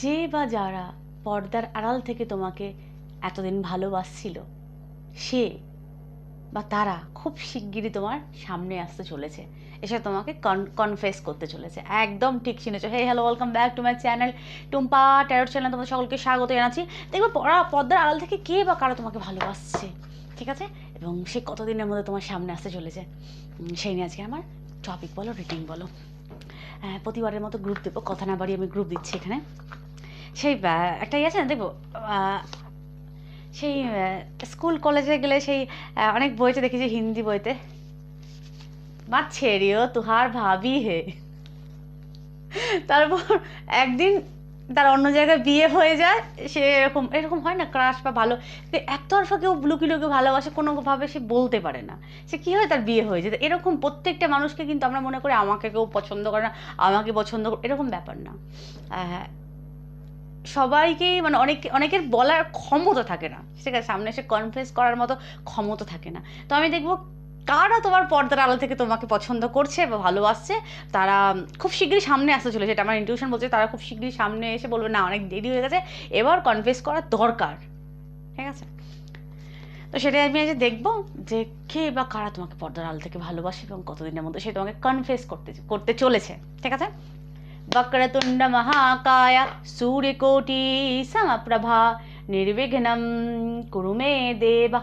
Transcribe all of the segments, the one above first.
যে বা যারা পর্দার আড়াল থেকে তোমাকে এতদিন ভালোবাসছিল, সে বা তারা খুব শিগগিরই তোমার সামনে আসতে চলেছে, এসে তোমাকে কনফেস করতে চলেছে। একদম ঠিক শুনেছো। Hey hello welcome back to my channel Tumpa tarot channel তোমাদের সকলকে স্বাগত জানাচ্ছি। দেখবে পড়া, পর্দার আড়াল থেকে কে বা কারা তোমাকে ভালোবাসছে, ঠিক আছে? এবং সে কতদিনের মধ্যে তোমার সামনে আসতে চলেছে সেই নিয়ে আজকে আমার টপিক বলো রিডিং বলো। প্রতিবারের মতো গ্রুপ দেবো। কথা না বাড়িয়ে আমি গ্রুপ দিচ্ছি এখানে। সেই একটা ইয়ে আছে না, দেখব? সেই স্কুল কলেজে গেলে সেই অনেক বইতে দেখেছি হিন্দি বইতে। মা ছেড়িও তুহার ভাবি হে। তারপর একদিন তার অন্য জায়গায় বিয়ে হয়ে যায় সে এরকম এরকম হয় না ক্রাশ বা ভালো। একতরফা কেউ লুকি লুকি ভালোবাসে কোনোভাবে সে বলতে পারে না। সে কী হয় তার বিয়ে হয়ে যায়। এরকম প্রত্যেকটা মানুষকে কিন্তু আমরা মনে করি আমাকে কেউ পছন্দ করে না আমাকে পছন্দ এরকম ব্যাপার না। আহ, সবাইকেই মানে অনেক অনেকের বলার ক্ষমতা থাকে না। ঠিক আছে সামনে এসে কনফেস করার মতো ক্ষমতা থাকে না। তো আমি দেখব কারা তোমার পর্দার আলো থেকে তোমাকে পছন্দ করছে বা ভালোবাসছে তারা খুব শীঘ্রই সামনে আসতে চলেছে এটা আমার ইনটিউশন বলছে তারা খুব শীঘ্রই সামনে এসে বলবে না অনেক দেরি হয়ে গেছে এবার কনফেস করা দরকার ঠিক আছে তো সেটাই আমি আজ দেখবো যে কে বা কারা তোমাকে পর্দার আলো থেকে ভালোবাসে এবং কতদিনের মধ্যে সে তোমাকে কনফেস করতে করতে চলেছে ঠিক আছে वक्रतुण्ड महाकाय सूर्यकोटि समप्रभा निर्विघ्नं कुरु मे देव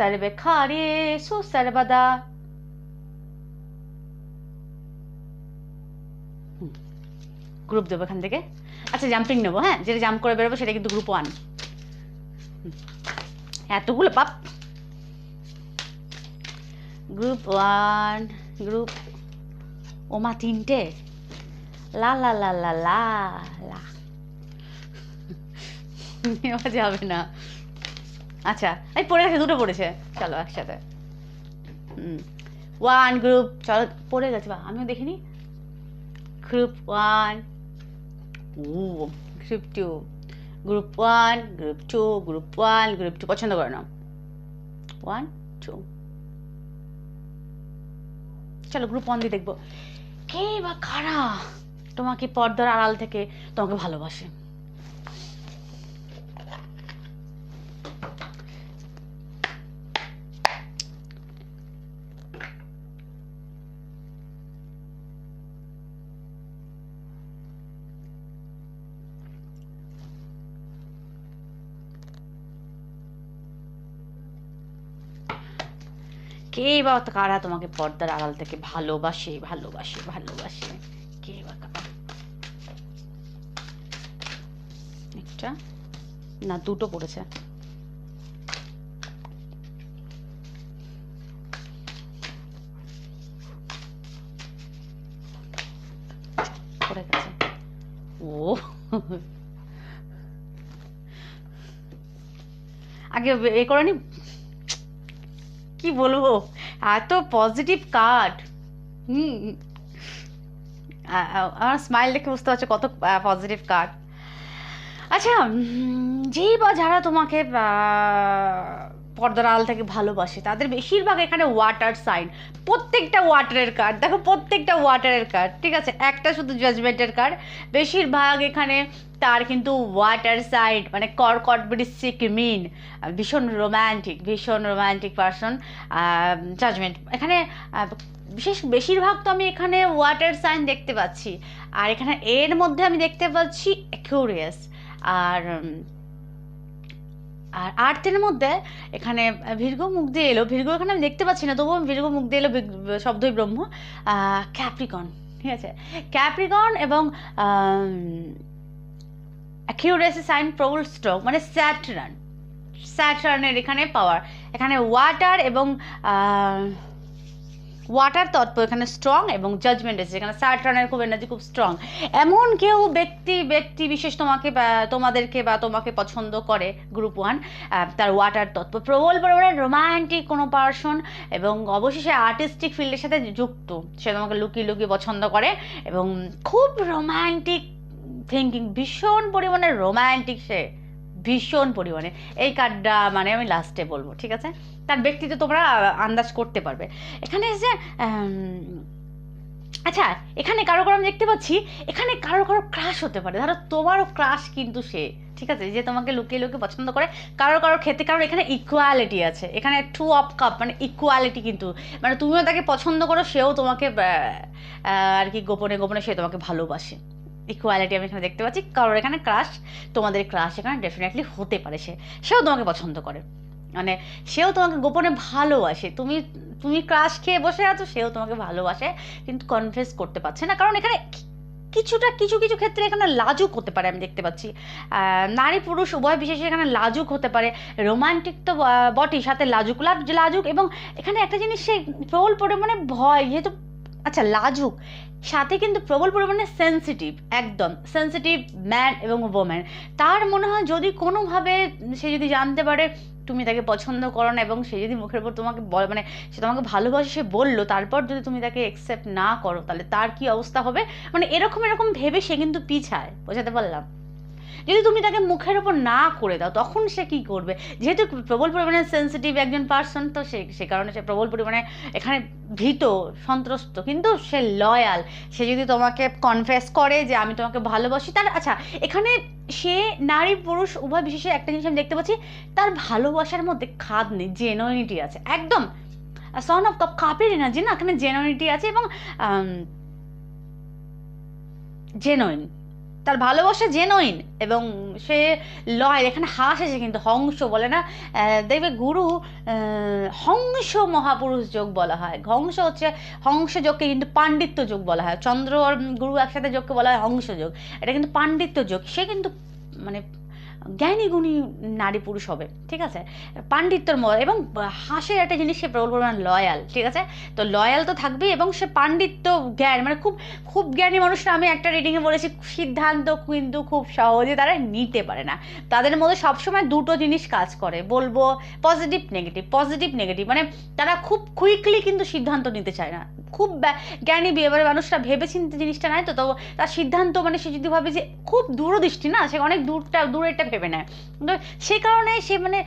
सर्वकार्येषु सर्वदा গ্রুপ দেবো এখান থেকে আচ্ছা জাম্পিং নেবো হ্যাঁ যেটা জাম্প করে বেরোবো সেটা কিন্তু গ্রুপ ওয়ান এতগুলো পাপ গ্রুপ ওয়ান গ্রুপ ওমা তিনটে লা লা লা লা লা লা নেওয়া যাবে না আচ্ছা এই পড়ে গেছে, দুটো পড়েছে। চলো একসাথে। ওয়ান গ্রুপ চলো, পড়ে গেছে, বা, আমিও দেখিনি। গ্রুপ ওয়ান ও group two group one group two group one group two পছন্দ করে নাও। ওয়ান টু চলো গ্রুপ ওয়ান দিয়ে দেখব। কে বা কারা তোমাকে পর্দার আড়াল থেকে তোমাকে ভালোবাসে? কে বা কারা তোমাকে পর্দার আড়াল থেকে ভালোবাসে ভালোবাসে ভালোবাসে? কে বা কারা? একটা? না, দুটো পড়েছে। ও। আগে এ করে নি কি বলব? এত পজিটিভ কার্ড হুম আমার স্মাইল দেখে বুঝতে পারছ কত পজিটিভ কার্ড আচ্ছা যেই বা যারা তোমাকে পর্দার আড়াল থেকে ভালোবাসে। তাদের বেশিরভাগ এখানে ওয়াটার সাইন প্রত্যেকটা ওয়াটারের কার্ড দেখো, প্রত্যেকটা ওয়াটারের কার্ড ঠিক আছে? একটা শুধু জাজমেন্টের কার্ড বেশিরভাগ এখানে তার কিন্তু ওয়াটার সাইড মানে কর্কট বৃশ্চিক মিন ভীষণ রোম্যান্টিক ভীষণ রোম্যান্টিক পার্সন জাজমেন্ট এখানে বিশেষ বেশিরভাগ তো আমি এখানে ওয়াটার সাইন দেখতে পাচ্ছি। আর এখানে এর মধ্যে আমি দেখতে পাচ্ছি অ্যাকিউরিয়াস আর আর আর্টের মধ্যে এখানে ভির্গ মুখ দিয়ে এলো। ভির্গ এখানে আমি দেখতে পাচ্ছি না, তবুও ভির্গ মুখ দিয়ে এলো শব্দই ব্রহ্ম। ক্যাপ্রিকন ঠিক আছে? ক্যাপ্রিকন এবং অ্যাকিউরেসি সাইন প্রবল স্ট্রোক মানে স্যাটরান স্যাটার্নের এখানে পাওয়ার এখানে ওয়াটার এবং ওয়াটার তত্ত্ব এখানে স্ট্রং এবং জাজমেন্ট এসেছে। এখানে স্যাটার্নের খুব এনার্জি খুব স্ট্রং এমন কেউ ব্যক্তি ব্যক্তি বিশেষ তোমাকে তোমাদেরকে বা তোমাকে পছন্দ করে গ্রুপ ওয়ান তার ওয়াটার তত্ত্ব। প্রবল পরিমাণে রোমান্টিক কোনো পার্সন এবং অবশেষে আর্টিস্টিক ফিল্ডের সাথে যুক্ত। সে তোমাকে লুকিয়ে লুকিয়ে পছন্দ করে এবং খুব রোমান্টিক থিঙ্কিং ভীষণ পরিমাণে রোমান্টিক সে। ভীষণ পরিমাণে। এই কার্ডটা মানে আমি লাস্টে বলব, ঠিক আছে? তার ব্যক্তিত্ব তোমরা আন্দাজ করতে পারবে। এখানে যে আচ্ছা এখানে কারও কারও আমি দেখতে পাচ্ছি, এখানে কারও কারও ক্রাশ হতে পারে। ধরো, তোমারও ক্রাশ কিন্তু সে, ঠিক আছে? যে তোমাকে লুকিয়ে লুকিয়ে পছন্দ করে, কারও কারও ক্ষেত্রে, কারণ এখানে ইকুয়ালিটি আছে। এখানে টু অফ কাপ মানে ইকুয়ালিটি কিন্তু মানে তুমিও তাকে পছন্দ করো, সেও তোমাকে আর কি গোপনে গোপনে সে তোমাকে ভালোবাসে। ইকুয়ালিটি আমি এখানে দেখতে পাচ্ছি। কারোর এখানে ক্রাশ তোমাদের ক্রাশ এখানে ডেফিনেটলি হতে পারে। সে, সেও তোমাকে পছন্দ করে। মানে সেও তোমাকে গোপনে ভালোবাসে। তুমি তুমি ক্রাশ খেয়ে বসে আছো, সেও তোমাকে ভালোবাসে, কিন্তু কনফেস করতে পারছে না। কারণ এখানে কিছুটা, কিছু কিছু ক্ষেত্রে এখানে লাজুক হতে পারে, আমি দেখতে পাচ্ছি। নারী, পুরুষ, উভয় বিশেষে এখানে লাজুক হতে পারে। রোমান্টিক তো বটেই, সাথে লাজুক, লাজ- লাজুক এবং এখানে একটা জিনিস সে প্রবল পরিমাণে ভয়। যেহেতু আচ্ছা লাজুক। সাথে কিন্তু প্রবল পরিমাণে সেন্সিটিভ একদম। সেন্সিটিভ ম্যান এবং ওম্যান তার মনে হয় যদি কোনোভাবে সে যদি জানতে পারে, তুমি তাকে পছন্দ করো না এবং সে যদি মুখের উপর তোমাকে বল মানে সে তোমাকে ভালোবাসে, সে বলল, তারপর যদি তুমি তাকে অ্যাকসেপ্ট না করো, তাহলে তার কি অবস্থা হবে? মানে এরকম এরকম ভেবে সে কিন্তু পিছায়, বোঝাতে পারলাম। যদি তুমি তাকে মুখের ওপর না করে দাও, তখন সে কি করবে? যেহেতু প্রবল পরিমাণে সেন্সিটিভ একজন পার্সন তো সে সে কারণে সে প্রবল পরিমাণে এখানে ভীত, সন্ত্রস্ত। কিন্তু সে লয়াল সে যদি তোমাকে কনফেস করে যে আমি তোমাকে ভালোবাসি, তার আচ্ছা এখানে সে নারী, পুরুষ, উভয় বিশেষে একটা জিনিস আমি দেখতে পাচ্ছি, তার ভালোবাসার মধ্যে খাদ নেই জেনুইনিটি আছে। একদম সন অফ কাপ কাপের এনার্জি না, এখানে জেনুইনিটি আছে এবং জেনুইন তার ভালোবাসা জেনুইন এবং সে লয় এখানে হাস এসে কিন্তু হংস বলে না। দেখবে গুরু হংস মহাপুরুষ যোগ বলা হয়। হংস হচ্ছে, হংস যোগকে কিন্তু পাণ্ডিত্য যোগ বলা হয়। চন্দ্র গুরু একসাথে যোগকে বলা হয় হংস যোগ। এটা কিন্তু পাণ্ডিত্য যোগ। সে কিন্তু মানে জ্ঞানী গুণী নারী পুরুষ হবে, ঠিক আছে? পাণ্ডিত্যর মত, এবং হাসের একটা জিনিস সে প্রবল পরিমাণ লয়াল ঠিক আছে? তো লয়াল তো থাকবেই, এবং সে পাণ্ডিত্য জ্ঞান মানে খুব খুব জ্ঞানী মানুষরা আমি একটা রিডিংয়ে বলেছি, সিদ্ধান্ত কিন্তু খুব সহজে তারা নিতে পারে না। তাদের মধ্যে সবসময় দুটো জিনিস কাজ করে, বলব পজিটিভ নেগেটিভ পজিটিভ নেগেটিভ মানে তারা খুব কুইকলি কিন্তু সিদ্ধান্ত নিতে চায় না। খুব জ্ঞানী এবারে মানুষরা ভেবে চিন্তে জিনিসটা নেয় তো তো তার সিদ্ধান্ত মানে সে যদি ভাবে যে খুব দূরদৃষ্টি না, সে অনেক দূরটা, দূরেরটা ভেবে নেয়। কিন্তু সেই কারণে সে মানে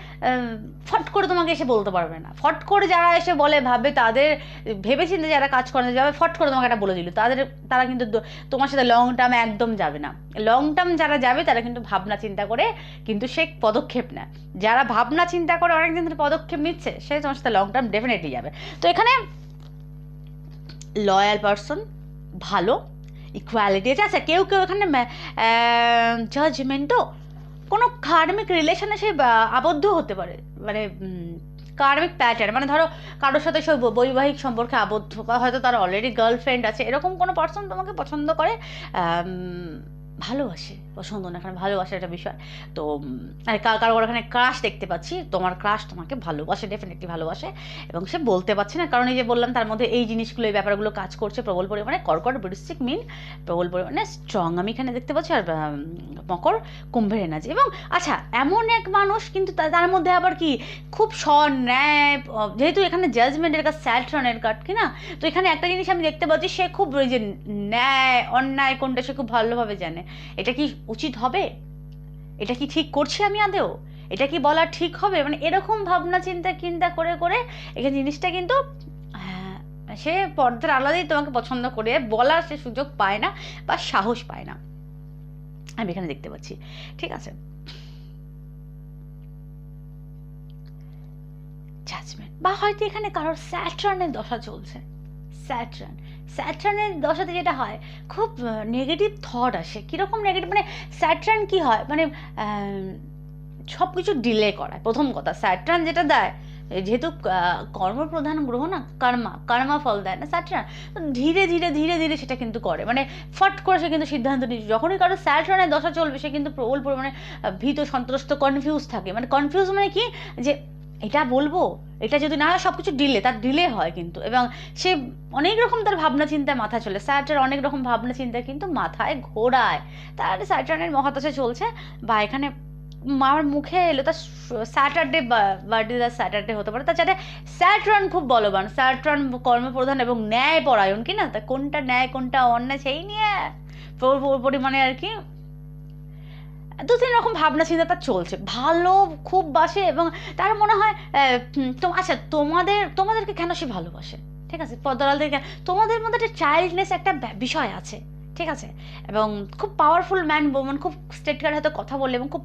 ফট করে তোমাকে এসে বলতে পারবে না। ফট করে যারা এসে বলে ভাবে তাদের ভেবে চিন্তে যারা কাজ করে যাবে, ফট করে তোমাকে একটা বলে দিল। তাদের, তারা কিন্তু তোমার সাথে লং টার্মে একদম যাবে না। লং টার্ম যারা যাবে, তারা কিন্তু ভাবনা চিন্তা করে, কিন্তু সে পদক্ষেপ নেয়। যারা ভাবনা চিন্তা করে, অনেকদিন ধরে পদক্ষেপ নিচ্ছে, সে তোমার সাথে লং টার্ম ডেফিনেটলি যাবে। তো এখানে লয়াল পারসন ভালো ইকুয়ালিটি আছে। কেউ কেউ এখানে জাজমেন্টও কার্মিক রিলেশনে সে আবদ্ধ হতে পারে। মানে কার্মিক প্যাটার্ন মানে ধরো কারোর সাথে সে বৈবাহিক সম্পর্কে আবদ্ধ বা হয়তো তার অলরেডি গার্লফ্রেন্ড আছে, এরকম কোনো পার্সন তোমাকে পছন্দ করে ভালোবাসে। পছন্দ না এখানে ভালোবাসার একটা বিষয়। তো উম, আর কার কারও কারও এখানে ক্রাশ দেখতে পাচ্ছি তোমার ক্রাশ তোমাকে ভালোবাসে ডেফিনেটলি ভালোবাসে এবং সে বলতে পারছে না কারণ এই যে বললাম তার মধ্যে এই জিনিসগুলো এই ব্যাপারগুলো কাজ করছে প্রবল পরিমাণে। কর্কট বৃশ্চিক মিন প্রবল পরিমাণে স্ট্রং আমি এখানে দেখতে পাচ্ছি আর মকর কুম্ভের এনার্জি এবং আচ্ছা এমন এক মানুষ কিন্তু তার মধ্যে আবার কি খুব স্বর ন্যায় যেহেতু এখানে জাজমেন্টের কাজ স্যাট্রনের কার্ড কি না? তো এখানে একটা জিনিস আমি দেখতে পাচ্ছি সে খুব ওই যে ন্যায় অন্যায় কোনটা সে খুব ভালোভাবে জানে। এটা কি উচিত হবে? এটা কি ঠিক করছি আমি আদেও এটা কি বলা ঠিক হবে? মানে এরকম ভাবনা চিন্তা চিন্তা করে করে এখানে জিনিসটা কিন্তু হ্যাঁ, সে পর্দার আলাদাই তোমাকে পছন্দ করে বলার সে সুযোগ পায় না বা সাহস পায় না। আমি এখানে দেখতে পাচ্ছি। ঠিক আছে? জাজমেন্ট বা হয়তো এখানে কারোর স্যাট্রানের দশা চলছে। স্যাট্রান স্যাট্রানের দশাতে যেটা হয়, খুব নেগেটিভ থট আসে। কীরকম নেগেটিভ মানে স্যাট্রান কী হয়? মানে সব কিছু ডিলে করায়। প্রথম কথা, স্যাট্রান যেটা দেয়, যেহেতু কর্মপ্রধান গ্রহ না, কর্মা কর্মা ফল দেয় না স্যাট্রান ধীরে ধীরে ধীরে ধীরে সেটা কিন্তু করে। মানে ফট করে সে কিন্তু সিদ্ধান্ত নিচ্ছে যখনই কারও স্যাট্রানের দশা চলবে, সে কিন্তু প্রবল পরিমাণে ভীত সন্ত্রস্ত কনফিউজ থাকে। মানে কনফিউজ মানে কি? যে এটা বলব, এটা যদি না হয় সব কিছু ডিলে তার ডিলে হয় কিন্তু। এবং সে অনেক রকম তার ভাবনা চিন্তা মাথায় চলে। স্যাটার অনেক রকম ভাবনা চিন্তা কিন্তু মাথায় ঘোরায়। তার স্যাটার্নের মহাদশা চলছে। বা এখানে মার মুখে এলো, তার স্যাটারডে বার্থডে তার স্যাটারডে হতে পারে। সাথে স্যাটরান খুব বলবান। স্যাটরান কর্মপ্রধান এবং ন্যায় পরায়ণ কি না? তা কোনটা ন্যায়, কোনটা অন্যায়, সেই নিয়ে পরিমাণে আর কি দু তিন রকম ভাবনা চিন্তা তার চলছে। ভালো খুব বাসে এবং তার মনে হয় তো আচ্ছা তোমাদের, তোমাদেরকে কেন সে ভালোবাসে? ঠিক আছে আড়াল তোমাদের মধ্যে একটা চাইল্ডনেস একটা বিষয় আছে, ঠিক আছে? এবং খুব পাওয়ারফুল ম্যান বোমান খুব স্টেট কার্ড হয়তো কথা বললে এবং খুব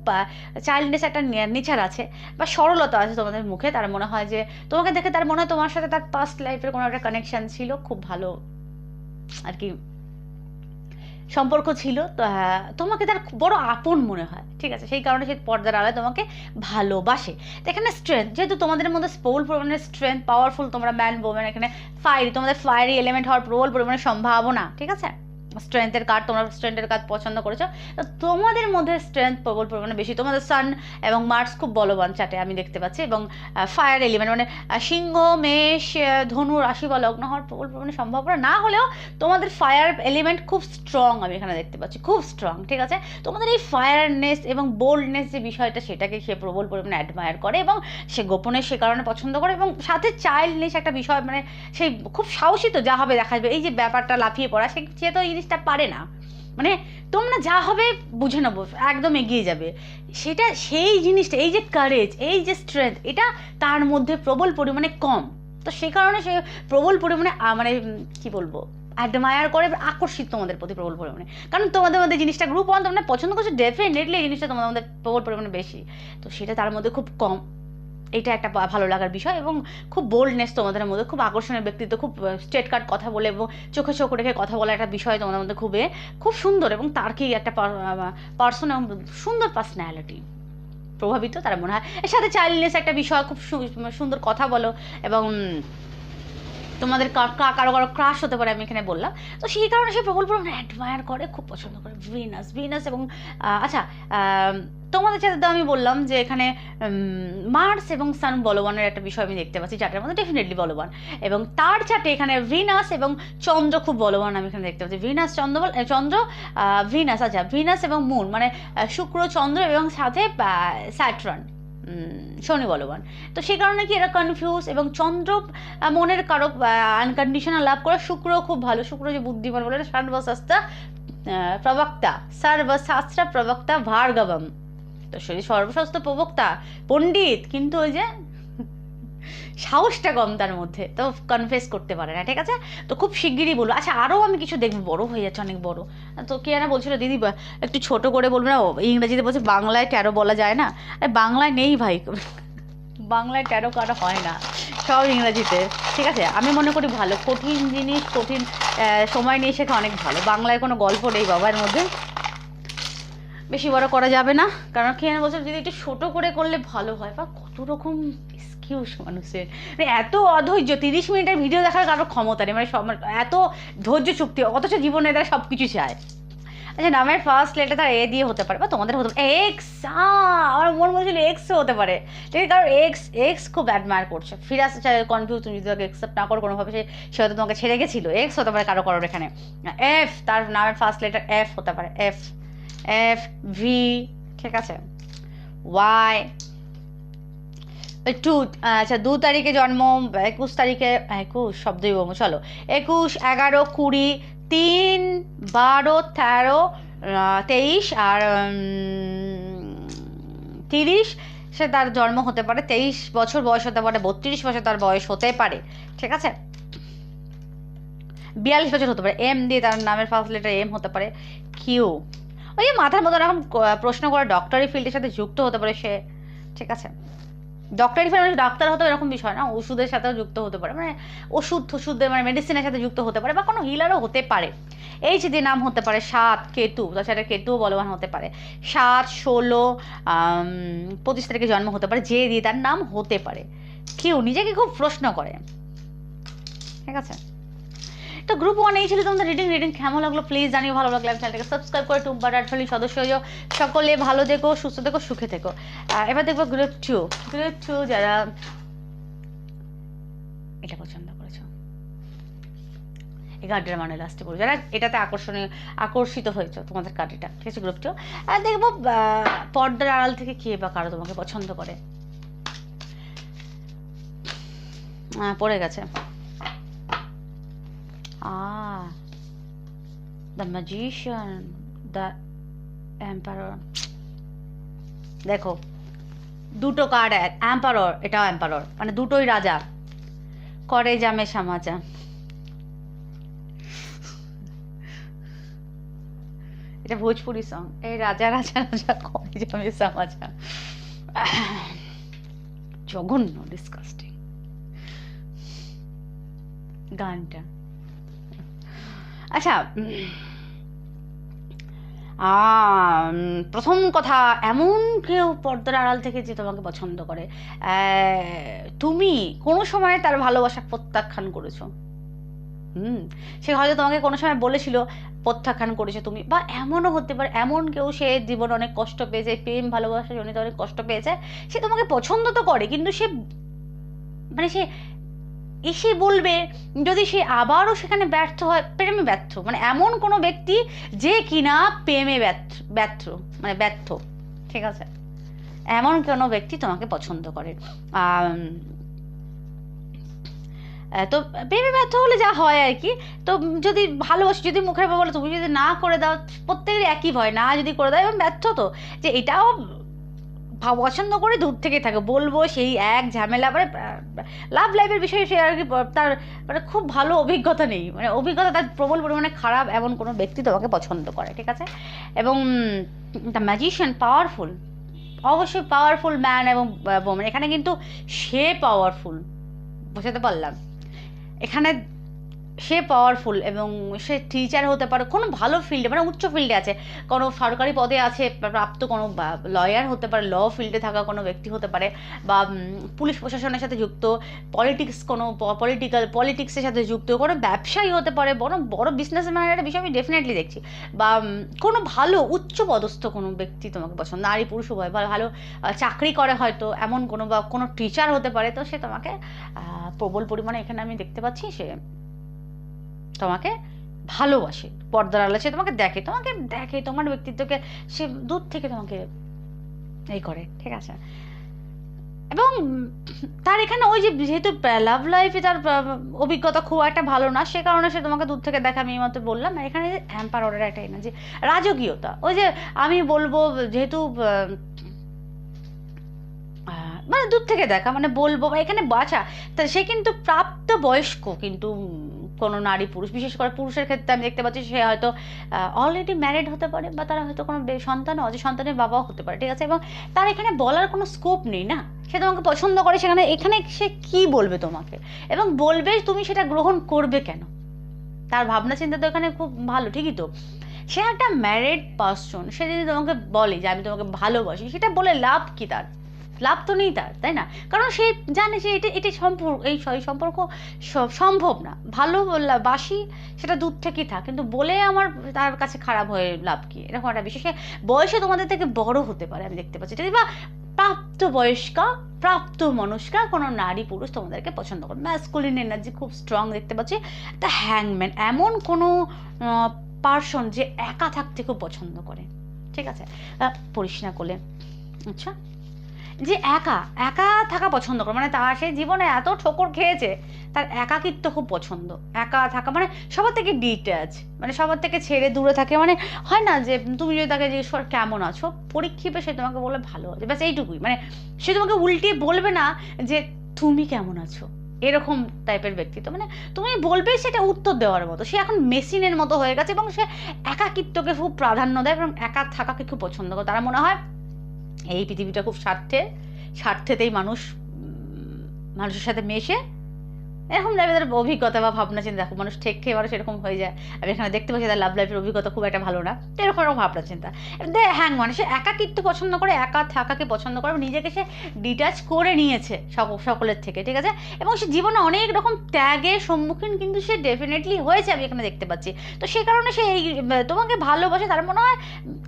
চাইল্ডনেস একটা নেচার আছে বা সরলতা আছে তোমাদের মুখে। তার মনে হয় যে, তোমাকে দেখে তার মনে হয় তোমার সাথে তার পাস্ট লাইফের কোনো একটা কানেকশন ছিল, খুব ভালো, আর কি। সম্পর্ক ছিল তোমাকে তার বড় আপন মনে হয়। ঠিক আছে? সেই কারণে সে পর্দার আলায় তোমাকে ভালোবাসে। এখানে স্ট্রেংথ যেহেতু তোমাদের মধ্যে প্রবল পরিমাণে স্ট্রেংথ পাওয়ারফুল তোমরা ম্যান বোমেন এখানে ফায়ারি তোমাদের ফায়ারি এলিমেন্ট হওয়ার প্রবল পরিমাণে সম্ভাবনা, ঠিক আছে? স্ট্রেংথের কার্ড তোমরা স্ট্রেংথের কার্ড পছন্দ করেছ। তো তোমাদের মধ্যে স্ট্রেংথ প্রবল পরিমাণে বেশি। তোমাদের সান এবং মার্স খুব বলবান চাটে আমি দেখতে পাচ্ছি এবং ফায়ার এলিমেন্ট মানে সিংহ, মেষ ধনু, রাশি বা লগ্ন হওয়ার প্রবল পরিমাণে সম্ভাবনা না হলেও তোমাদের ফায়ার এলিমেন্ট খুব স্ট্রং আমি এখানে দেখতে পাচ্ছি। খুব স্ট্রং ঠিক আছে? তোমাদের এই ফায়ারনেস এবং বোল্ডনেস যে বিষয়টা, সেটাকে সে প্রবল পরিমাণে অ্যাডমায়ার করে এবং সে গোপনে সে কারণে পছন্দ করে এবং সাথে চাইল্ডনেস একটা বিষয় মানে সেই খুব সাহসী তো যা হবে দেখা যাবে। এই যে ব্যাপারটা লাফিয়ে পড়া সে তো এই জিনিসটা পারে না। মানে তোমরা যা হবে বুঝে নেব, একদম এগিয়ে যাবে। সেটা সেই জিনিসটা, এই যে কারেজ এই যে স্ট্রেংথ এটা তার মধ্যে প্রবল পরিমাণে কম। তো সেই কারণে সে প্রবল পরিমাণে মানে কি বলব অ্যাডমায়ার করে আকর্ষিত তোমাদের প্রতি প্রবল পরিমাণে। কারণ তোমাদের মধ্যে জিনিসটা গ্রুপ ওয়ান তোমরা পছন্দ করছ ডেফিনেটলি এই জিনিসটা তোমাদের মধ্যে প্রবল পরিমাণে বেশি। তো সেটা তার মধ্যে খুব কম। এটা একটা ভালো লাগার বিষয় এবং খুব বোল্ডনেস তোমাদের মধ্যে, খুব আকর্ষণীয় ব্যক্তিত্ব, খুব স্ট্রেট কাট কথা বলে এবং চোখে চোখ রেখে কথা বলা একটা বিষয় তোমাদের মধ্যে খুবই খুব সুন্দর এবং তার কি একটা পার্সোনাল সুন্দর পার্সোনালিটি প্রভাবিত, তার মনে হয়। এর সাথে চাইল্ডনেস একটা বিষয়, খুব সুন্দর কথা বলো এবং তোমাদের কারও কারও ক্রাশ হতে পারে আমি এখানে বললাম। তো সেই কারণে সে প্রবল পরিমাণে অ্যাডমায়ার করে, খুব পছন্দ করে। ভিনাস ভিনাস এবং আচ্ছা তোমাদের সাথে তো আমি বললাম যে এখানে মার্স এবং সান বলবানের একটা বিষয় আমি দেখতে পাচ্ছি চারটার মধ্যে ডেফিনেটলি বলবান। এবং তার চাটে এখানে ভিনাস এবং চন্দ্র খুব বলবান আমি এখানে দেখতে পাচ্ছি। ভিনাস চন্দ্র চন্দ্র ভিনাস আচ্ছা ভিনাস এবং মুন মানে শুক্র, চন্দ্র এবং সাথে স্যাট্রন শনি বলবান। তো সেই কারণে কি এরা কনফিউজ এবং চন্দ্র মনের কারক আনকন্ডিশনাল লাভ করে শুক্র খুব ভালো। শুক্র যে বুদ্ধিমান বলে সর্বশাস্ত্র প্রবক্তা সর্বশাস্ত্র প্রবক্তা ভার্গবম। তো সেই সর্বশাস্ত্র প্রবক্তা, পণ্ডিত, কিন্তু ওই যে সাহসটা কম তার মধ্যে। তো কনফেস করতে পারে না, ঠিক আছে? তো খুব শিগগিরই বলব আচ্ছা আরও আমি কিছু দেখব, বড় হয়ে যাচ্ছে অনেক বড়। তো কে না বলছিল, দিদি একটু ছোট করে বলব না? ইংরেজিতে বলছে, বাংলায় ট্যারো বলা যায় না? বাংলায় নেই ভাই। বাংলায় ট্যারো কাটা হয় না, সব ইংরেজিতে, ঠিক আছে? আমি মনে করি ভালো, কঠিন জিনিস, কঠিন সময় নিয়ে শেখা অনেক ভালো। বাংলায় কোনো গল্প নেই বাবার মধ্যে। বেশি বড় করা যাবে না, কারণ কি বলছে যদি একটু ছোটো করে করলে ভালো হয়। বা, কত রকম এক্সকিউজ মানুষের। মানে এত অধৈর্য, তিরিশ মিনিটের ভিডিও দেখার কারও ক্ষমতা নেই। মানে মানে এত ধৈর্য চুক্তি অথচ জীবনে তারা সব কিছু চায়। আচ্ছা নামের ফার্স্ট লেটার তার এ দিয়ে হতে পারে, বা তোমাদের হতে পারে। এক্স আমার মন বলছিল এক্সও হতে পারে। ঠিক, কারণ এক্স এক্স খুব অ্যাডমায়ার করছে। ফিরে আসতে ফিরাস কনফিউজ তুমি যদি তাকে অ্যাকসেপ্ট না করো, কোনোভাবে সে সে হয়তো তোমাকে ছেড়ে গেছিল। এক্স হতে পারে কারও কারোর এখানে। এফ তার নামের ফার্স্ট লেটার এফ হতে পারে। এফ এফ ভি ঠিক আছে? ওয়াই টু আচ্ছা দু তারিখে জন্ম, একুশ তারিখে, একুশ শব্দই বলব চলো। একুশ, এগারো, কুড়ি, তিন, বারো, তেরো তেইশ আর তিরিশ, সে তার জন্ম হতে পারে, তেইশ বছর বয়স হতে পারে, বত্রিশ বছর তার বয়স হতে পারে, ঠিক আছে? বিয়াল্লিশ বছর হতে পারে, এম দিয়ে তার নামের ফার্স্ট লেটার এম হতে পারে কিউ ওই মাথার মতো এরকম ক- প্রশ্ন করে ডক্টরি ফিল্ডের সাথে যুক্ত হতে পারে সে, ঠিক আছে? ডক্টরি ফিল্ড মানে ডাক্তার হতে এরকম বিষয় না, ওষুধের সাথেও যুক্ত হতে পারে মানে ওষুধ ওষুধের মানে মেডিসিনের সাথে যুক্ত হতে পারে বা কোনো হিলারও হতে পারে। এইচ দিয়ে নাম হতে পারে সাত, কেতু তাছাড়া কেতুও বলবান হতে পারে। সাত, ষোলো পঁচিশ তারিখে জন্ম হতে পারে, যে দিয়ে তার নাম হতে পারে। কেউ নিজেকে খুব প্রশ্ন করে। ঠিক আছে? তো গ্রুপ ওয়ান এই ছিল তোমাদের রিডিং রিডিং কেমন লাগল? প্লিজ জানিও, ভালো লাগলে চ্যানেলটাকে সাবস্ক্রাইব করে টুম্বা ডাট ফ্যামিলি সদস্য হয়েও সকলে ভালো থেকো, সুস্থ থেকো, সুখে থেকো। এবার দেখব গ্রুপ টু গ্রুপ টু যারা এটা পছন্দ করেছ। এই কার্ডের মানে লাস্টে বলব যারা এটাতে আকর্ষণীয়, আকর্ষিত হয়েছো তোমাদের কার্ডটা ঠিক আছে গ্রুপ টু আর দেখব পর্দার আড়াল থেকে কে বা কারও তোমাকে পছন্দ করে। পড়ে গেছে। Ah, the magician, the emperor. দেখো দুটো কার্ড অ্যাম্পারর এটাও অ্যাম্পারর মানে দুটোই রাজা। করে জামে সামাজা। এটা ভোজপুরি সং এই রাজা রাজা রাজা করে জামে সামাজা। জঘন্য ডিসকাস্টিং গানটা। আচ্ছা প্রথম কথা, এমন কেউ পর্দার আড়াল থেকে যে তোমাকে পছন্দ করে। তুমি কোনো সময় তার ভালোবাসা প্রত্যাখ্যান করেছ? হুম, সে হয়তো তোমাকে কোনো সময় বলেছিল, প্রত্যাখ্যান করেছ তুমি, বা এমনও হতে পারে, এমন কেউ সে জীবনে অনেক কষ্ট পেয়েছে, প্রেম, ভালোবাসা, জনিত অনেক কষ্ট পেয়েছে, সে তোমাকে পছন্দ তো করে, কিন্তু সে মানে সে এসে বলবে, যদি সে আবারও সেখানে ব্যর্থ হয়, প্রেমে ব্যর্থ। মানে এমন কোনো ব্যক্তি যে কিনা প্রেমে ব্যর্থ ব্যর্থ মানে ব্যর্থ। ঠিক আছে? এমন কোনো ব্যক্তি তোমাকে পছন্দ করে। তো প্রেমে ব্যর্থ হলে যা হয় আর কি। তো যদি ভালোবাসি, যদি মুখের বলে, তুমি যদি না করে দাও প্রত্যেকেরই একই ভয়। না যদি করে দাও, এবং ব্যর্থ তো। যে এটাও পছন্দ করে দূর থেকে থাকে। বলব সেই এক ঝামেলা মানে লাভ লাইফের বিষয়ে সে আর কি, তার মানে খুব ভালো অভিজ্ঞতা নেই। মানে অভিজ্ঞতা তার প্রবল পরিমাণে খারাপ এমন কোনো ব্যক্তি তোমাকে পছন্দ করে, ঠিক আছে? এবং দ্য ম্যাজিশিয়ান পাওয়ারফুল অবশ্যই পাওয়ারফুল ম্যান এবং এখানে কিন্তু সে পাওয়ারফুল বোঝাতে পারলাম। এখানে সে পাওয়ারফুল এবং সে টিচার হতে পারে, কোনো ভালো ফিল্ডে মানে উচ্চ ফিল্ডে আছে। কোনো সরকারি পদে আছে, প্রাপ্ত কোনো লয়ার হতে পারে ল ফিল্ডে থাকা কোনো ব্যক্তি হতে পারে, বা পুলিশ প্রশাসনের সাথে যুক্ত পলিটিক্স কোনো পলিটিক্যাল পলিটিক্সের সাথে যুক্ত, কোনো ব্যবসায়ী হতে পারে, বড় বড় বিজনেসম্যানের একটা বিষয় আমি ডেফিনেটলি দেখছি। বা কোনো ভালো উচ্চ পদস্থ কোনো ব্যক্তি তোমাকে পছন্দ, নারী, পুরুষ, উভয়, বা, ভালো চাকরি করে হয়তো, এমন কোনো বা, কোনো টিচার হতে পারে, তো সে তোমাকে প্রবল পরিমাণে এখানে আমি দেখতে পাচ্ছি, সে তোমাকে ভালোবাসে, পর্দার আলো সে তোমাকে দেখে তোমাকে দেখে, তোমার ব্যক্তিত্বকে সে দূর থেকে তোমাকে এই করে, ঠিক আছে? এবং তার এখানে ওই যে যেহেতু লাভ লাইফে তার অভিজ্ঞতা খুব একটা ভালো না, সে কারণে সে তোমাকে দূর থেকে দেখা আমি এইমাত্র বললাম। আর এখানে হ্যাম্পার অর্ডার একটা এনার্জি রাজকীয়তা, ওই যে আমি বলব যেহেতু মানে দূর থেকে দেখা মানে বলব, বা এখানে বাঁচা তা সে কিন্তু প্রাপ্ত বয়স্ক কিন্তু কোনো নারী পুরুষ, বিশেষ করে পুরুষের ক্ষেত্রে আমি দেখতে পাচ্ছি সে হয়তো অলরেডি ম্যারিড হতে পারে বা তারা হয়তো কোনো সন্তানও আছে, সন্তানের বাবাও হতে পারে, ঠিক আছে? এবং তার এখানে বলার কোনো স্কোপ নেই, না? সে তোমাকে পছন্দ করে সেখানে, এখানে সে কি বলবে তোমাকে? এবং বলবে তুমি সেটা গ্রহণ করবে কেন? তার ভাবনা চিন্তা তো এখানে খুব ভালো, ঠিকই তো। সে একটা ম্যারিড পার্সন সে যদি তোমাকে বলে যে আমি তোমাকে ভালোবাসি, সেটা বলে লাভ কি তার? লাভ তো নেই তার, তাই না? কারণ সে জানে যে এটা, এটি সম্পর্ক, এই সম্পর্ক সম্ভব না। ভালো বাসি, সেটা দূর থেকেই থাক। কিন্তু বলে আমার তার কাছে খারাপ হয়ে লাভ কি? এরকম একটা বিশেষ বয়সে তোমাদের থেকে বড় হতে পারে, আমি দেখতে পাচ্ছি। ঠিক বা প্রাপ্ত বয়স্কা, প্রাপ্ত মনস্কা কোনো নারী পুরুষ তোমাদেরকে পছন্দ করে ম্যাসকুলিন এনার্জি খুব স্ট্রং দেখতে পাচ্ছি। দ্য হ্যাংম্যান এমন কোনো পার্সন যে একা থাকতে খুব পছন্দ করে। ঠিক আছে? পড়িস না কোলে আচ্ছা? যে একা একা থাকা পছন্দ করে মানে তার সে জীবনে এত ঠোকর খেয়েছে, তার একাকিত্ব খুব পছন্দ। একা থাকা মানে সবার থেকে ডিট্যাচ মানে সবার থেকে ছেড়ে দূরে থাকে মানে হয় না যে তুমি যদি তাকে জিজ্ঞেস করো, কেমন আছো? পরীক্ষিপে সে তোমাকে বলে ভালো আছে। ব্যাস এইটুকুই মানে সে তোমাকে উল্টিয়ে বলবে না যে, তুমি কেমন আছো? এরকম টাইপের ব্যক্তিত্ব মানে তুমি বলবে সেটা উত্তর দেওয়ার মতো। সে এখন মেশিনের মতো হয়ে গেছে এবং সে একাকিত্বকে খুব প্রাধান্য দেয় এবং একা থাকাকে খুব পছন্দ করে। তারা মনে হয় এই পৃথিবীটা খুব স্বার্থের স্বার্থেতেই মানুষ মানুষের সাথে মেশে। এরকম টাইপের অভিজ্ঞতা বা ভাবনা চিন্তা, দেখো মানুষ ঠেক খেয়ে মানুষ এরকম হয়ে যায়। আমি এখানে দেখতে পাচ্ছি তার লাভ লাইফের অভিজ্ঞতা খুব একটা ভালো না। এরকম এরকম ভাবনা চিন্তা। হ্যাং মানে সে একাকিত্ব পছন্দ করে, একা থাকাকে পছন্দ করে নিজেকে সে ডিটাচ করে নিয়েছে সক- সকলের থেকে, ঠিক আছে? এবং সে জীবনে অনেক রকম ত্যাগের সম্মুখীন কিন্তু সে ডেফিনেটলি হয়েছে, আমি এখানে দেখতে পাচ্ছি। তো সেই কারণে সে এই, তোমাকে ভালোবাসে, তার মনে হয়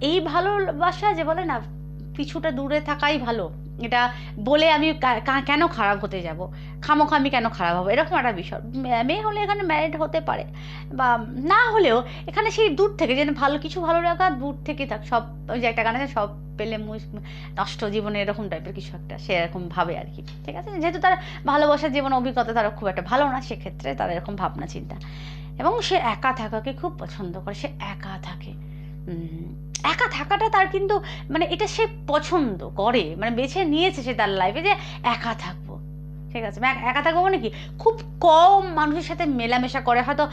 এই ভালোবাসা যে বলে না কিছুটা দূরে থাকাই ভালো। এটা বলে আমি কেন খারাপ হতে যাব? খামোখা আমি কেন খারাপ হব? এরকম একটা বিষয়। মেয়ে হলে এখানে ম্যারিড হতে পারে। বা না হলেও এখানে সেই দূর থেকে যেন ভালো, কিছু ভালো লাগা দূর থেকে থাক, সব যে একটা গান আছে, সব পেলে মুশ নষ্ট জীবনে এরকম টাইপের কিছু একটা, সে এরকম ভাবে আর কি। ঠিক আছে? যেহেতু তার ভালোবাসার জীবন অভিজ্ঞতা তারা খুব একটা ভালো না, সেক্ষেত্রে তার এরকম ভাবনা চিন্তা এবং সে একা থাকাকে খুব পছন্দ করে, সে একা থাকে। একা থাকাটা তার কিন্তু মানে এটা সে পছন্দ করে মানে বেছে নিয়েছে সে তার লাইফে যে একা থাকব। ঠিক আছে? মানে একা থাকব মানে কি? খুব কম মানুষের সাথে মেলামেশা করে। হয়তো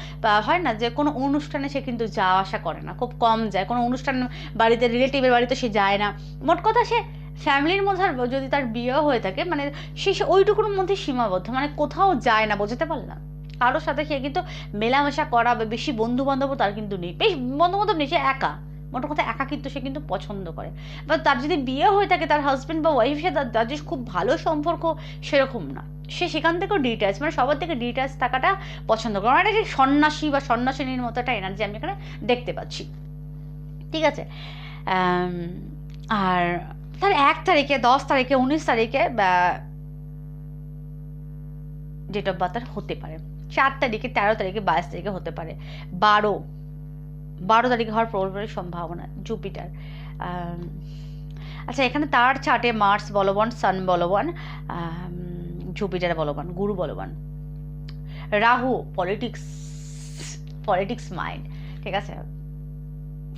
হয় না যে কোনো অনুষ্ঠানে সে কিন্তু যাওয়া আসা করে না, খুব কম যায়। কোনো অনুষ্ঠান বাড়িতে রিলেটিভের বাড়িতে সে যায় না। মোট কথা সে ফ্যামিলির মধ্যে যদি তার বিয়ে হয়ে থাকে মানে সে সে ওইটুকুর মধ্যে সীমাবদ্ধ মানে কোথাও যায় না, বোঝাতে পারলাম। কারোর সাথে সে কিন্তু মেলামেশা করা বা বেশি বন্ধু বান্ধবও তার কিন্তু নেই। বেশ বন্ধু বান্ধব নেই, সে একা। মোট কথা একা কিন্তু সে কিন্তু পছন্দ করে। বা তার যদি বিয়ে হয়ে থাকে, তার হাজব্যান্ড বা ওয়াইফের সাথে তার- যে খুব ভালো সম্পর্ক, সেরকম না। সে সেখান থেকেও ডিটেলস মানে সবার থেকে ডিটেলস থাকাটা পছন্দ করে। মানে একটা সন্ন্যাসী বা সন্ন্যাসিনীর মতো একটা এনার্জি আমি এখানে দেখতে পাচ্ছি। ঠিক আছে? আর তার এক তারিখে, দশ তারিখে, উনিশ তারিখে ডেট অফ বার্থ হতে পারে। চার তারিখে, তেরো তারিখে, বাইশ তারিখে হতে পারে। বারো বারো তারিখে হওয়ার প্রবল সম্ভাবনা, জুপিটার। আচ্ছা এখানে তার চার্টে মার্স বলবান, সান বলবান জুপিটার বলবান, গুরু বলবান। রাহু, পলিটিক্স পলিটিক্স মাইন্ড, ঠিক আছে?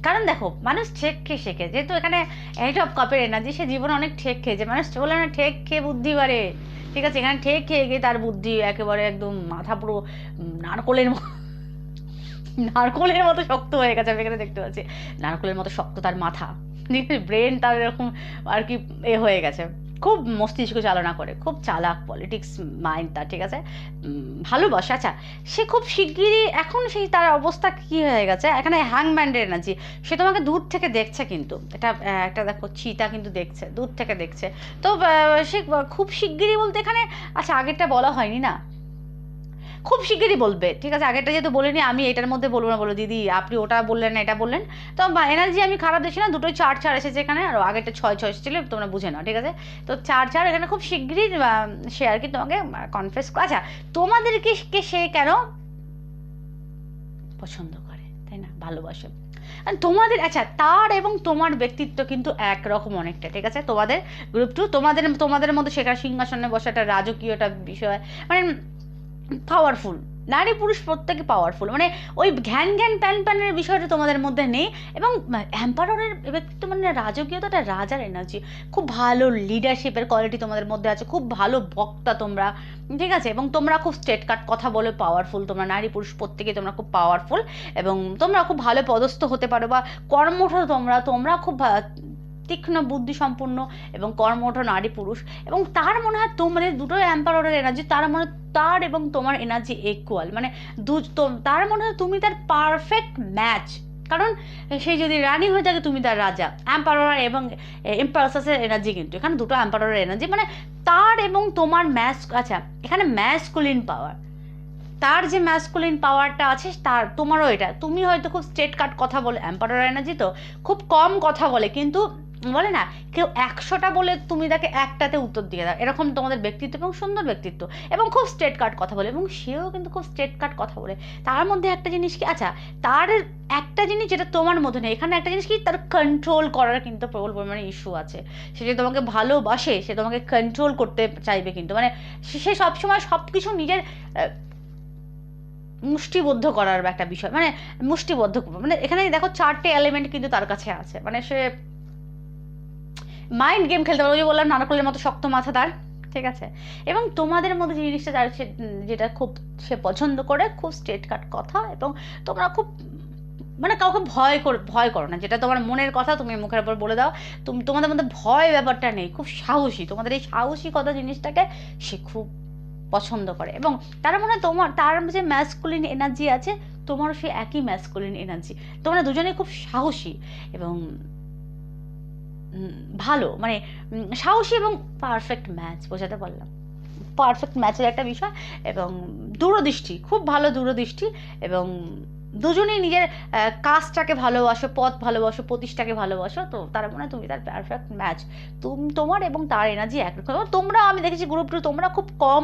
কারণ দেখো, মানুষ ঠেক খেয়ে শেখে। যেহেতু এখানে এইট অফ কাপের এনার্জি সে জীবনে অনেক ঠেক খেয়েছে মানুষ বলে না ঠেক খেয়ে বুদ্ধি বাড়ে। ঠিক আছে, এখানে ঠেক খেয়ে গিয়ে তার বুদ্ধি একেবারে একদম মাথা পুরো নারকলের মতো নারকলের মতো শক্ত হয়ে গেছে, আমি এখানে দেখতে পাচ্ছি। নারকলের মতো শক্ত তার মাথা। ব্রেন তার এরকম আর কি এ হয়ে গেছে। খুব মস্তিষ্ক চালনা করে, খুব চালাক পলিটিক্স মাইন্ড তার, ঠিক আছে? ভালোবাসে আচ্ছা। সে খুব শিগগিরই, এখন সেই তার অবস্থা কি হয়ে গেছে? এখানে হ্যাংম্যান্ডের এনার্জি সে তোমাকে দূর থেকে দেখছে কিন্তু। এটা একটা দেখো চিতা কিন্তু দেখছে, দূর থেকে দেখছে। তো সে খুব শিগগিরই বলতে এখানে আচ্ছা আগেরটা বলা হয়নি না? খুব শিগগিরই বলবে। ঠিক আছে, আগেরটা যেহেতু বলিনি, আমি এটার মধ্যে বলব না বলো দিদি, আপনি ওটা বললেন না, এটা বললেন। তো এনার্জি আমি খারাপ দেখছি না, দুটোই চার চার এসেছে এখানে, আর আগেরটা ছয় ছয় এসেছিল, তোমরা বুঝে নাও, ঠিক আছে? তো চার চার এখানে খুব শিগগিরই সে আর কি তোমাকে কনফেস আচ্ছা তোমাদেরকে কে, সে কেন পছন্দ করে, তাই না? ভালোবাসে। তোমাদের আচ্ছা তার এবং তোমার ব্যক্তিত্ব কিন্তু একরকম অনেকটা, ঠিক আছে? তোমাদের গ্রুপ টু তোমাদের তোমাদের মধ্যে শেখার সিংহাসনে বসা একটা রাজকীয় একটা বিষয় মানে পাওয়ারফুল নারী পুরুষ প্রত্যেকে পাওয়ারফুল মানে ওই ঘ্যান ঘ্যান প্যান প্যানের বিষয়টা তোমাদের মধ্যে নেই এবং অ্যাম্পারারের ব্যক্তিত্ব মানে রাজকীয়তাটা রাজার এনার্জি খুব ভালো লিডারশিপের কোয়ালিটি তোমাদের মধ্যে আছে, খুব ভালো বক্তা তোমরা, ঠিক আছে? এবং তোমরা খুব স্টেট কাট কথা বলে পাওয়ারফুল তোমরা নারী পুরুষ প্রত্যেকে তোমরা খুব পাওয়ারফুল এবং তোমরা খুব ভালো পদস্থ হতে পারো বা কর্মঠ তোমরা তোমরা খুব তীক্ষ্ণ বুদ্ধি সম্পন্ন এবং কর্মঠ নারী পুরুষ। এবং তার মনে হয় তোমাদের দুটো অ্যাম্পারারের এনার্জি তার মনে তার এবং তোমার এনার্জি ইকুয়াল মানে দু তার মনে হয় তুমি তার পারফেক্ট ম্যাচ কারণ সেই যদি রানী হয়ে থাকে, তুমি তার রাজা। অ্যাম্পারার এবং এম্পারাসের এনার্জি কিন্তু। এখানে দুটো অ্যাম্পারারের এনার্জি মানে তার এবং তোমার ম্যাস আচ্ছা এখানে ম্যাসকুলিন পাওয়ার তার যে ম্যাসকুলিন পাওয়ারটা আছে, তার, তোমারও এটা। তুমি হয়তো খুব স্ট্রেট কাট কথা বলে অ্যাম্পারার এনার্জি তো, খুব কম কথা বলে। কিন্তু বলে না, কেউ একশোটা বলে তুমি তাকে একটাতে উত্তর দিয়ে দাও। এরকম তোমাদের ব্যক্তিত্ব এবং সুন্দর ব্যক্তিত্ব এবং খুব স্ট্রেট কাট কথা বলে এবং সেও কিন্তু খুব স্ট্রেট কাট কথা বলে। তার মধ্যে একটা জিনিস কি আচ্ছা তার একটা জিনিস যেটা তোমার মধ্যে নেই, এখানে একটা জিনিস কি, তার কন্ট্রোল করার কিন্তু প্রবল পরিমাণে ইস্যু আছে। সে যে তোমাকে ভালোবাসে, সে তোমাকে কন্ট্রোল করতে চাইবে কিন্তু। মানে সে- সবসময় সব কিছু নিজের মুষ্টিবদ্ধ করার একটা বিষয়। মানে মুষ্টিবদ্ধ মানে এখানে দেখো চারটে এলিমেন্ট কিন্তু তার কাছে আছে। মানে সে মাইন্ড গেম খেলতে পারে, ওই বললাম, নারকলের মতো শক্ত মাথা তার ঠিক আছে? এবং তোমাদের মধ্যে যে জিনিসটা যার যেটা খুব সে পছন্দ করে, খুব স্ট্রেট কাট কথা এবং তোমরা খুব মানে কাউকে ভয় কর, ভয় করো না। যেটা তোমার মনের কথা, তুমি মুখের উপর বলে দাও। তুমি, তোমাদের মধ্যে ভয় ব্যাপারটা নেই, খুব সাহসী। তোমাদের এই সাহসিকতা জিনিসটাকে সে খুব পছন্দ করে। এবং তার মনে হয় তোমার, তার যে ম্যাসকুলিন এনার্জি আছে, তোমারও সে একই ম্যাসকুলিন এনার্জি তোমরা দুজনেই খুব সাহসী এবং ভালো মানে সাহসী এবং পারফেক্ট ম্যাচ বোঝাতে পারলাম। পারফেক্ট ম্যাচের একটা বিষয় এবং দূরদৃষ্টি, খুব ভালো দূরদৃষ্টি এবং দুজনেই নিজের কাজটাকে ভালোবাসো, পথ ভালোবাসো, প্রতিষ্ঠাকে ভালোবাসো, তো তার মনে হয় তুমি তার পারফেক্ট ম্যাচ তুমি, তোমার এবং তার এনার্জি একরকম তোমরা, আমি দেখেছি গ্রুপ টু তোমরা খুব কম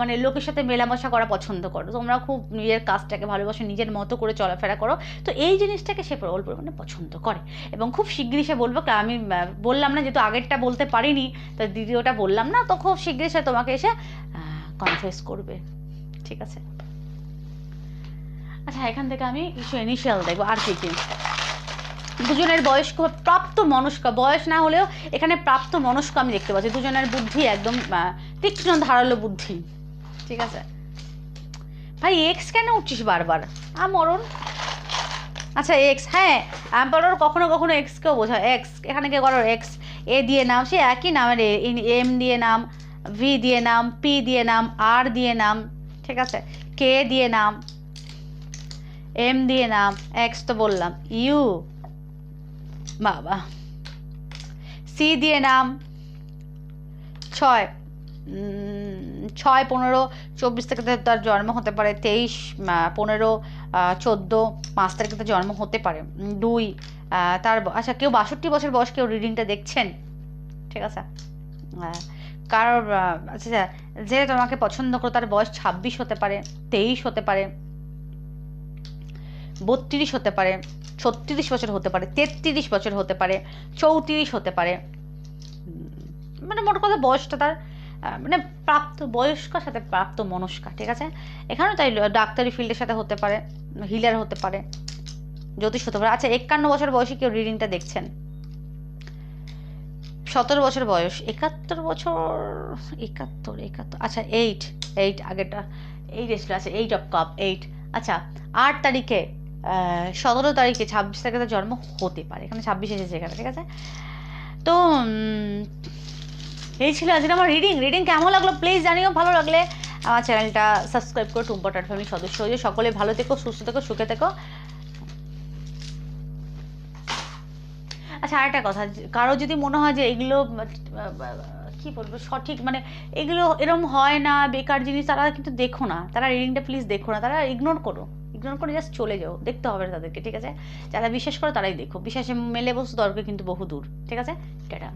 মানে লোকের সাথে মেলামেশা করা পছন্দ করো। তোমরা খুব নিজের কাজটাকে ভালোবাসো, নিজের মতো করে চলাফেরা করো। তো এই জিনিসটাকে সে প্রবল পরিমাণে পছন্দ করে। এবং খুব শিগগিরই সে বলব আমি বললাম না যেহেতু আগেরটা বলতে পারিনি, তো দ্বিতীয়টা বললাম না তো খুব শীঘ্রই সে তোমাকে এসে কনফেস করবে। ঠিক আছে? আচ্ছা এখান থেকে আমি কিছু ইনিশিয়াল দেখব, আর কি কি। দুজনের বয়স প্রাপ্ত মনস্ক, বয়স না হলেও এখানে প্রাপ্ত মনস্ক আমি দেখতে পাচ্ছি। দুজনের বুদ্ধি একদম তীক্ষ্ণ ধারালো বুদ্ধি। ঠিক আছে? ভাই, এক্স কেন উঠছিস বারবার? আ মরণ আচ্ছা এক্স হ্যাঁ অ্যাম্পারর কখনো কখনো এক্সকেও বোঝায়। এক্স, এখানে কে করো, এক্স, এ দিয়ে নাম, সে একই নামের এম দিয়ে নাম, ভি দিয়ে নাম, পি দিয়ে নাম, আর দিয়ে নাম, ঠিক আছে? কে দিয়ে নাম এম দিয়ে নাম এক্স তো বললাম ইউ। বাবা। সি দিয়ে নাম ছয় ছয় পনেরো চব্বিশ থেকে তার জন্ম হতে পারে তেইশ পনেরো চোদ্দ পাঁচ তারিখে তো জন্ম হতে পারে দুই তার আচ্ছা কেউ বাষট্টি বছর বয়স কেউ রিডিংটা দেখছেন? ঠিক আছে? কারোর আচ্ছা আচ্ছা, যে তোমাকে পছন্দ করো তার বয়স ছাব্বিশ হতে পারে তেইশ হতে পারে বত্রিশ হতে পারে, ছত্রিশ বছর হতে পারে, তেত্রিশ বছর হতে পারে, চৌত্রিশ হতে পারে। মানে মোট কথা বয়সটা তার মানে প্রাপ্ত, বয়স্কর সাথে প্রাপ্ত মনস্কা, ঠিক আছে? এখানেও তাই ডাক্তারি ফিল্ডের সাথে হতে পারে, হিলার হতে পারে, জ্যোতিষ হতে পারে। আচ্ছা একান্ন বছর বয়সে কেউ রিডিংটা দেখছেন? সতেরো বছর বয়স, একাত্তর বছর, একাত্তর একাত্তর আচ্ছা এইট এইট আগেরটা এইট এসেছিল আচ্ছা এইট অফ কাপ এইট আচ্ছা আট তারিখে সতেরো তারিখে ছাব্বিশ তারিখে তার জন্ম হতে পারে। এখানে ছাব্বিশ এসেছে এখানে, ঠিক আছে? তো এই ছিল আজকে আমার রিডিং রিডিং কেমন লাগল? প্লিজ জানিও, ভালো লাগলে আমার চ্যানেলটা সাবস্ক্রাইব করো টুম্পটার ফ্যামিলির সদস্য হয়ে সকলে ভালো থেকো, সুস্থ থেকো, সুখে থেকো। আচ্ছা আরেকটা কথা, কারও যদি মনে হয় যে এগুলো কি বলব, সঠিক মানে এগুলো এরম হয় না, বেকার জিনিস, তারা কিন্তু দেখো না। তারা রিডিংটা প্লিজ দেখো না, তারা ইগনোর করো। ইগনোর করে জাস্ট চলে যাও, দেখতে হবে তাদেরকে, ঠিক আছে? যারা বিশ্বাস করে তারাই দেখো বিশ্বাসে মেলে বস্তু দরকার কিন্তু বহু দূর, ঠিক আছে? টাটা।